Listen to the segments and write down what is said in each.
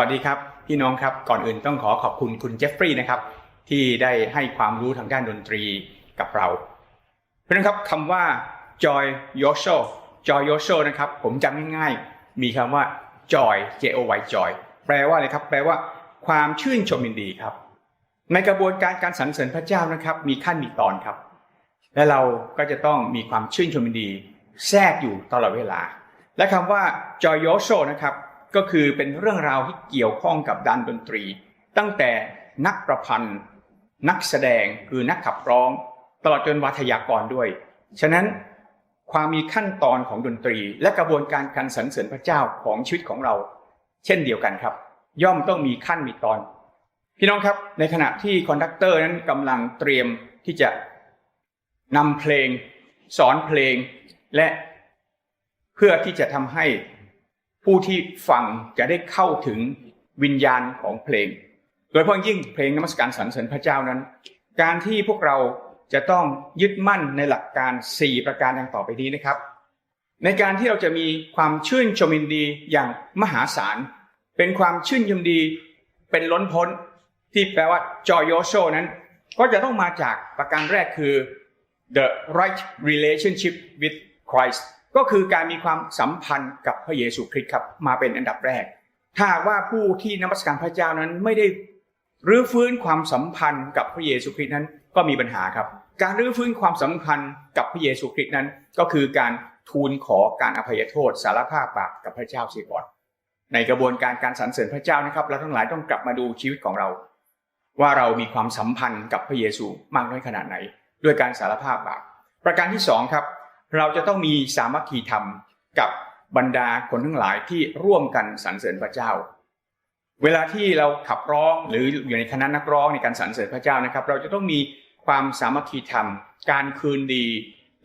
สวัสดีครับพี่น้องครับก่อนอื่นต้องขอขอบคุณคุณเจฟฟรีย์นะครับที่ได้ให้ความรู้ทางด้านดนตรีกับเรา เพราะฉะนั้นครับคำว่า joy yosho joy yosho นะครับผมจำง่ายๆ มีคำว่า joy j o y joy แปลว่าอะไรครับ แปลว่าความชื่นชมยินดีครับ ในกระบวนการการสรรเสริญพระเจ้านะครับ มีขั้นมีตอนครับ และเราก็จะต้องมีความชื่นชมยินดี แทรกอยู่ตลอดเวลา และคำว่า joy yosho นะครับ ก็คือเป็นเรื่องราวที่เกี่ยวข้องกับด้านดนตรี ตั้งแต่นักประพันธ์ นักแสดงคือนักขับร้อง ตลอดจนวัทยากรด้วย ฉะนั้นความมีขั้นตอนของดนตรี และกระบวนการการสรรเสริญพระเจ้าของชีวิตของเรา เช่นเดียวกันครับ ย่อมต้องมีขั้นมีตอน พี่น้องครับในขณะที่คอนดักเตอร์นั้นกำลังเตรียมที่จะนำเพลง สอนเพลงและเพื่อที่จะทำให้ ผู้ที่ฟังจะได้เข้าถึงวิญญาณของเพลง โดยเฉพาะยิ่งเพลงนมัสการสรรเสริญพระเจ้านั้น การที่พวกเราจะต้องยึดมั่นในหลักการ 4 ประการดังต่อไปนี้นะครับ ในการที่เราจะมีความชื่นชมยินดีอย่างมหาศาล เป็นความชื่นชมดีเป็นล้นพ้นที่แปลว่า joyoso นั้น ก็จะต้องมาจากประการแรกคือ the right relationship with Christ ก็คือการมีความสัมพันธ์กับพระเยซูคริสต์ครับมาเป็นอันดับแรก ถ้าว่าผู้ที่นมัสการพระเจ้านั้นไม่ได้รื้อฟื้นความสัมพันธ์กับพระเยซูคริสต์นั้นก็มีปัญหาครับ การรื้อฟื้นความสัมพันธ์กับพระเยซูคริสต์นั้น ก็คือการทูลขอการอภัยโทษสารภาพบาปกับพระเจ้าเสียก่อน ในกระบวนการการสรรเสริญพระเจ้านะครับ เราทั้งหลายต้องกลับมาดูชีวิตของเรา ว่าเรามีความสัมพันธ์กับพระเยซูมากน้อยขนาดไหน ด้วยการสารภาพบาปประการที่สองครับ เราจะต้องมีสามัคคีธรรมกับบรรดาคนทั้งหลายที่ร่วมกันสรรเสริญพระเจ้า เวลาที่เราขับร้องหรืออยู่ในคณะนักร้องในการสรรเสริญพระเจ้านะครับ เราจะต้องมีความสามัคคีธรรม การคืนดี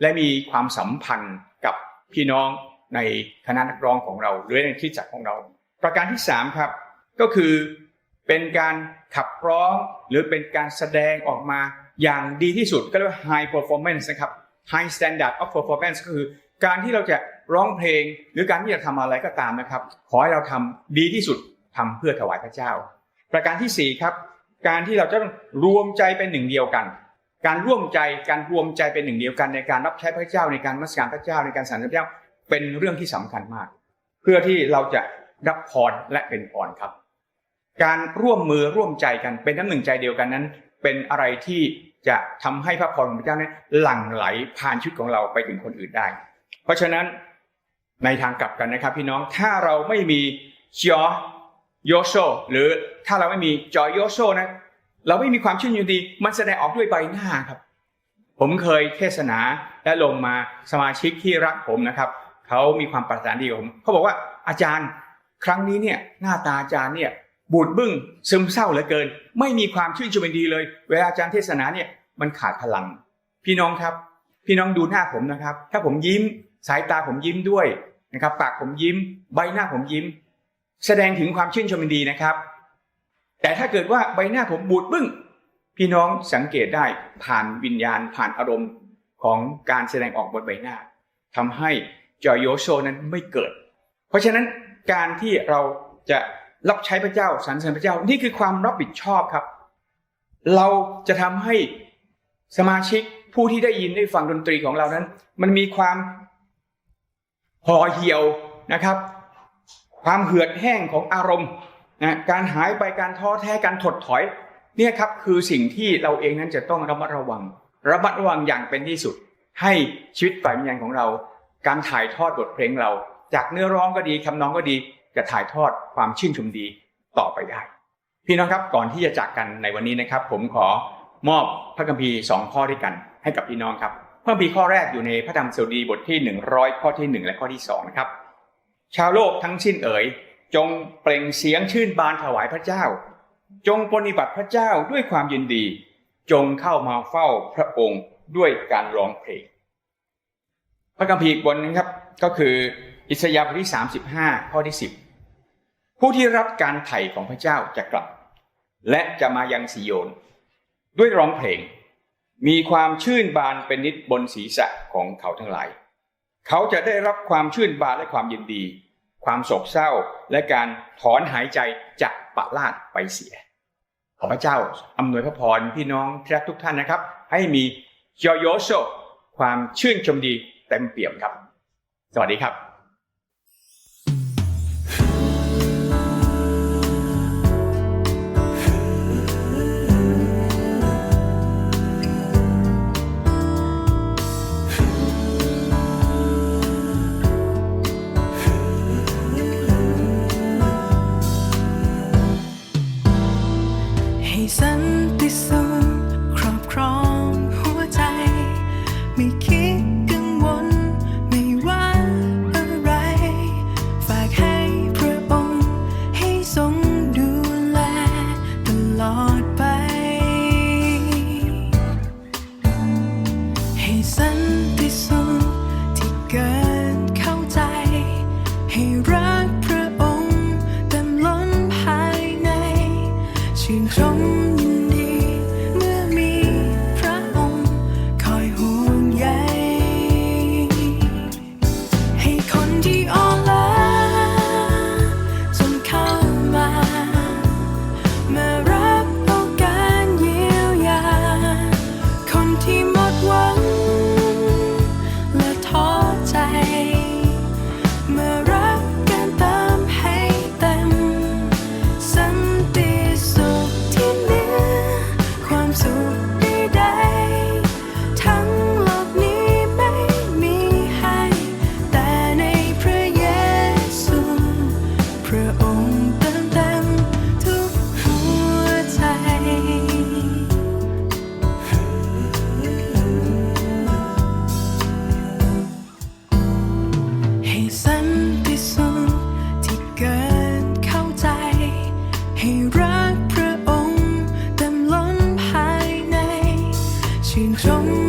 และมีความสัมพันธ์กับพี่น้องในคณะนักร้องของเราหรือในที่จักของเรา ประการที่สามครับก็คือเป็นการขับร้องหรือเป็นการแสดงออกมาอย่างดีที่สุดก็เรียกว่า high performance นะครับ high standard of performance ก็คือการที่เราจะร้องเพลงหรือการที่จะทำอะไรก็ตามนะครับ ขอให้เราทำดีที่สุดทำเพื่อถวายพระเจ้า ประการที่สี่ครับการที่เราจะต้องรวมใจเป็นหนึ่งเดียวกัน การร่วมใจการรวมใจเป็นหนึ่งเดียวกัน ในการรับใช้พระเจ้าในการมัสการพระเจ้าในการสรรเสริญพระเจ้าเป็นเรื่องที่สำคัญมาก เพื่อที่เราจะรับพรและเป็นพรครับ การร่วมมือร่วมใจกันเป็นน้ำหนึ่งใจเดียวกันนั้น เป็นอะไรที่ จะทำให้พระพรของพระเจ้านั้นหลั่งไหลผ่านชีวิตของเราไปถึงคนอื่นได้ เพราะฉะนั้นในทางกลับกันนะครับ พี่น้องถ้าเราไม่มีจอโยโซหรือถ้าเราไม่มีจอโยโซนะเราไม่มีความชื่นยินดี มันแสดงออกด้วยใบหน้าครับ ผมเคยเทศนาและลงมาสมาชิกที่รักผมนะครับเขามีความปรารถนาดีผมเขาบอกว่าอาจารย์ครั้งนี้เนี่ยหน้าตาอาจารย์เนี่ย บูดบึ้งซึมเศร้าเหลือเกิน ไม่มีความชื่นชมยินดีเลย เวลาอาจารย์เทศนาเนี่ยมันขาดพลัง พี่น้องครับ พี่น้องดูหน้าผมนะครับ ถ้าผมยิ้มสายตาผมยิ้มด้วยนะครับ ปากผมยิ้ม ใบหน้าผมยิ้ม แสดงถึงความชื่นชมยินดีนะครับ แต่ถ้าเกิดว่าใบหน้าผมบูดบึ้งพี่น้องสังเกตได้ผ่านวิญญาณผ่านอารมณ์ของการแสดงออกบนใบหน้าทำให้จอยโยโซนั้นไม่เกิด เพราะฉะนั้นการที่เราจะ รับใช้พระเจ้าสรรเสริญพระเจ้านี่คือความรับผิดชอบครับ เราจะทำให้สมาชิกผู้ที่ได้ยินได้ฟังดนตรีของเรานั้น มันมีความห่อเหี่ยวนะครับ ความเหือดแห้งของอารมณ์นะการหายไปการท้อแท้การถดถอยเนี่ยครับคือสิ่งที่เราเองนั้นจะต้องระมัดระวัง ระมัดระวังอย่างเป็นที่สุด ให้ชีวิตฝ่ายวิญญาณของเรา การถ่ายทอดบทเพลงเรา จากเนื้อร้องก็ดีคำนองก็ดี จะถ่ายทอดความชื่นชมดีต่อไปได้ พี่น้องครับก่อนที่จะจากกันในวันนี้นะครับ ผมขอมอบพระคัมภีร์สองข้อด้วยกัน ให้กับพี่น้องครับพระคัมภีร์ข้อแรกอยู่ในพระธรรมสดุดีบทที่ 100 ข้อที่ 1 และข้อที่2นะครับชาวโลกทั้งสิ้นเอ๋ย จงเปล่งเสียงชื่นบานถวายพระเจ้า จงปฏิบัติพระเจ้าด้วยความยินดี จงเข้ามาเฝ้าพระองค์ด้วยการร้องเพลง พระคัมภีร์บนนี้ครับก็คืออิสยาห์บทที่ 35 ข้อที่ 10 ผู้ที่รับการไถ่ของพระเจ้าจะกลับ และจะมายังสิโยน ด้วยร้องเพลง มีความชื่นบานเป็นนิดบนศีรษะของเขาทั้งหลาย เขาจะได้รับความชื่นบานและความยินดี ความโศกเศร้าและการถอนหายใจจากปะลาดไปเสีย ขอพระเจ้าอำนวยพระพรพี่น้องที่รักทุกท่านนะครับ ให้มียอโยโซความชื่นชมดีเต็มเปี่ยมครับ สวัสดีครับ ชื่น